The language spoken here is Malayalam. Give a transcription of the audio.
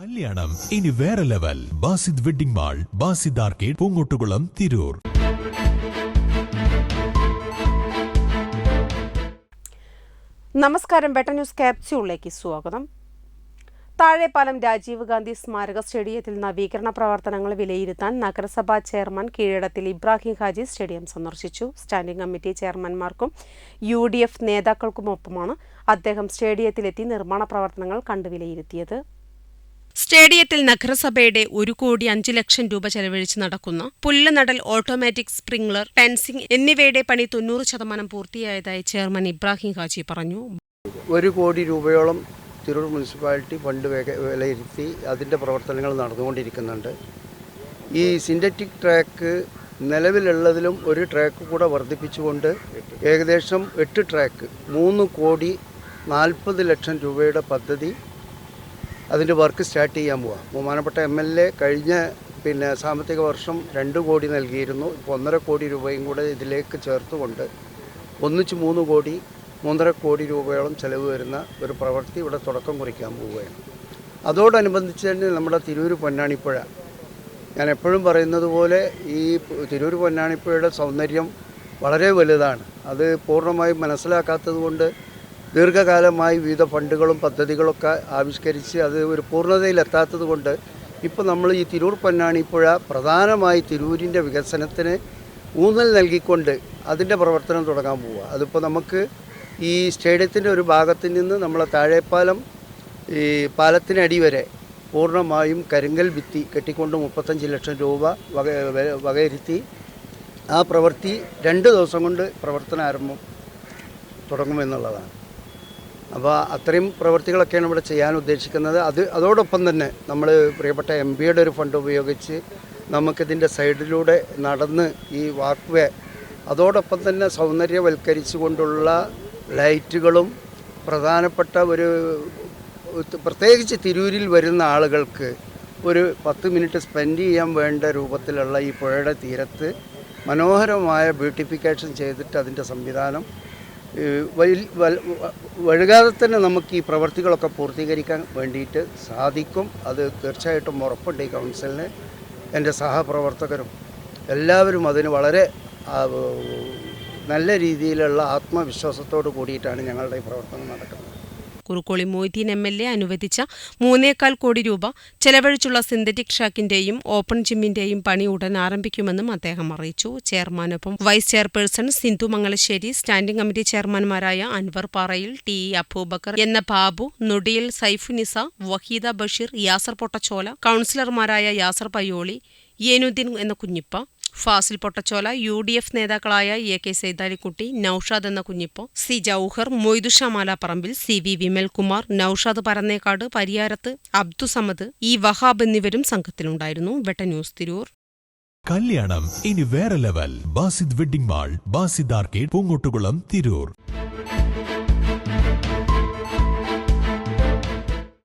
കല്യാണം. ഇനി വേറെ level. Basid wedding mall Basid arcade Poongottukulam Tirur. നമസ്കാരം. ബെട്ടർ ന്യൂസ് ക്യാപ്സ്യൂളിലേക്ക് സ്വാഗതം. താഴെപ്പാലം രാജീവ് ഗാന്ധി സ്മാരക സ്റ്റേഡിയത്തിൽ നവീകരണ പ്രവർത്തനങ്ങൾ വിലയിരുത്താൻ നഗരസഭാ ചെയർമാൻ കീഴടത്തിൽ ഇബ്രാഹിം ഹാജി സ്റ്റേഡിയം സന്ദർശിച്ചു. സ്റ്റാൻഡിംഗ് കമ്മിറ്റി ചെയർമാൻമാർക്കും യു ഡി എഫ് നേതാക്കൾക്കുമൊപ്പമാണ് അദ്ദേഹം സ്റ്റേഡിയത്തിലെത്തി നിർമ്മാണ പ്രവർത്തനങ്ങൾ കണ്ടു വിലയിരുത്തിയത്. സ്റ്റേഡിയത്തിൽ നഗരസഭയുടെ ഒരു കോടി അഞ്ച് ലക്ഷം രൂപ ചെലവഴിച്ച് നടക്കുന്ന പുല്ലുനടൽ ഓട്ടോമാറ്റിക് സ്പ്രിംഗ്ലർ ഫെൻസിംഗ് എന്നിവയുടെ പണി തൊണ്ണൂറ് ശതമാനം പൂർത്തിയായതായി ചെയർമാൻ ഇബ്രാഹിം ഹാജി പറഞ്ഞു. ഒരു കോടി രൂപയോളം തിരൂർ മുനിസിപ്പാലിറ്റി ഫണ്ട് വിലയിരുത്തി അതിന്റെ പ്രവർത്തനങ്ങൾ നടന്നുകൊണ്ടിരിക്കുന്നുണ്ട്. ഈ സിന്തറ്റിക് ട്രാക്ക് നിലവിലുള്ളതിലും ഒരു ട്രാക്ക് കൂടെ വർദ്ധിപ്പിച്ചുകൊണ്ട് ഏകദേശം എട്ട് ട്രാക്ക് മൂന്ന് കോടി നാൽപ്പത് ലക്ഷം രൂപയുടെ പദ്ധതി അതിന്റെ വർക്ക് സ്റ്റാർട്ട് ചെയ്യാൻ പോവാം. ബഹുമാനപ്പെട്ട എം എൽ എ കഴിഞ്ഞ പിന്നെ സാമ്പത്തിക വർഷം രണ്ട് കോടി നൽകിയിരുന്നു. ഇപ്പോൾ ഒന്നര കോടി രൂപയും കൂടെ ഇതിലേക്ക് ചേർത്തുകൊണ്ട് ഒന്നിച്ച് മൂന്ന് കോടി മൂന്നര കോടി രൂപയോളം ചെലവ് വരുന്ന ഒരു പ്രവൃത്തി ഇവിടെ തുടക്കം കുറിക്കാൻ പോവുകയാണ്. അതോടനുബന്ധിച്ച് തന്നെ നമ്മുടെ തിരൂർ പൊന്നാണിപ്പുഴ ഞാൻ എപ്പോഴും പറയുന്നത് പോലെ ഈ തിരൂർ പൊന്നാണിപ്പുഴയുടെ സൗന്ദര്യം വളരെ വലുതാണ്. അത് പൂർണമായും മനസ്സിലാക്കാത്തത് കൊണ്ട് ദീർഘകാലമായി വിവിധ ഫണ്ടുകളും പദ്ധതികളൊക്കെ ആവിഷ്കരിച്ച് അത് ഒരു പൂർണതയിലെത്താത്തത് കൊണ്ട് ഇപ്പോൾ നമ്മൾ ഈ തിരൂർ പൊന്നാണിപ്പുഴ പ്രധാനമായി തിരൂരിന്റെ വികസനത്തിന് ഊന്നൽ നൽകിക്കൊണ്ട് അതിന്റെ പ്രവർത്തനം തുടങ്ങാൻ പോവുക. അതിപ്പോൾ നമുക്ക് ഈ സ്റ്റേഡിയത്തിന്റെ ഒരു ഭാഗത്ത് നിന്ന് നമ്മളെ താഴെപ്പാലം ഈ പാലത്തിനടി വരെ പൂർണമായും കരിങ്കൽ ഭിത്തി കെട്ടിക്കൊണ്ട് മുപ്പത്തഞ്ച് ലക്ഷം രൂപ വക വകയിരുത്തി ആ പ്രവൃത്തി രണ്ട് ദിവസം കൊണ്ട് പ്രവർത്തന ആരംഭം തുടങ്ങുമെന്നുള്ളതാണ്. അപ്പോൾ അത്രയും പ്രവൃത്തികളൊക്കെയാണ് ഇവിടെ ചെയ്യാൻ ഉദ്ദേശിക്കുന്നത്. അത് അതോടൊപ്പം തന്നെ നമ്മൾ പ്രിയപ്പെട്ട എം പിയുടെ ഒരു ഫണ്ട് ഉപയോഗിച്ച് നമുക്കിതിന്റെ സൈഡിലൂടെ നടന്ന് ഈ വാക്ക് വേ അതോടൊപ്പം തന്നെ സൗന്ദര്യവൽക്കരിച്ചുകൊണ്ടുള്ള ലൈറ്റുകളും പ്രധാനപ്പെട്ട ഒരു പ്രത്യേകിച്ച് തിരൂരിൽ വരുന്ന ആളുകൾക്ക് ഒരു പത്ത് മിനിറ്റ് സ്പെൻഡ് ചെയ്യാൻ വേണ്ട രൂപത്തിലുള്ള ഈ പുഴയുടെ തീരത്ത് മനോഹരമായ ബ്യൂട്ടിഫിക്കേഷൻ ചെയ്തിട്ട് അതിന്റെ സംവിധാനം വഴുകാതെ തന്നെ നമുക്ക് ഈ പ്രവർത്തികളൊക്കെ പൂർത്തീകരിക്കാൻ വേണ്ടിയിട്ട് സാധിക്കും. അത് തീർച്ചയായിട്ടും ഉറപ്പുണ്ട് ഈ കൗൺസിലിന്. എന്റെ സഹപ്രവർത്തകരും എല്ലാവരും അതിന് വളരെ നല്ല രീതിയിലുള്ള ആത്മവിശ്വാസത്തോട് കൂടിയിട്ടാണ് ഞങ്ങളുടെ ഈ പ്രവർത്തനം നടക്കുന്നത്. Kurukkoli Moideen M L A അനുവദിച്ച മൂന്നേകാൽ കോടി രൂപ ചെലവഴിച്ചുള്ള സിന്തറ്റിക് ഷാക്കിന്റെയും ഓപ്പൺ ജിമ്മിന്റെയും പണി ഉടൻ ആരംഭിക്കുമെന്നും അദ്ദേഹം അറിയിച്ചു. ചെയർമാനൊപ്പം vice chairperson Sindhu Mangalassery standing committee ചെയർമാൻമാരായ Anwar പാറയിൽ ടി ഇ അബൂബക്കർ എന്ന ബാബു നൊടിയിൽ സൈഫുനിസ വഹീദ ബഷീർ യാസർ പൊട്ടച്ചോല കൌൺസിലർമാരായ യാസർ പയ്യോളി യേനുദ്ദീൻ എന്ന Kunhippa Fasil Pottachola U D F നേതാക്കളായ എ കെ സൈതാലിക്കുട്ടി നൌഷാദ് എന്ന Kunhippo C Jouhar Moidusha Malapparambil C V Vimalkumar Noushad Parannekkad Pariyarath Abdussamad E Wahab എന്നിവരും സംഘത്തിലുണ്ടായിരുന്നു. വെട്ട ന്യൂസ് തിരൂർ. കല്യാണം ഇനി വേറെ level. Basid wedding mall Basid arcade Poongottukulam Tirur.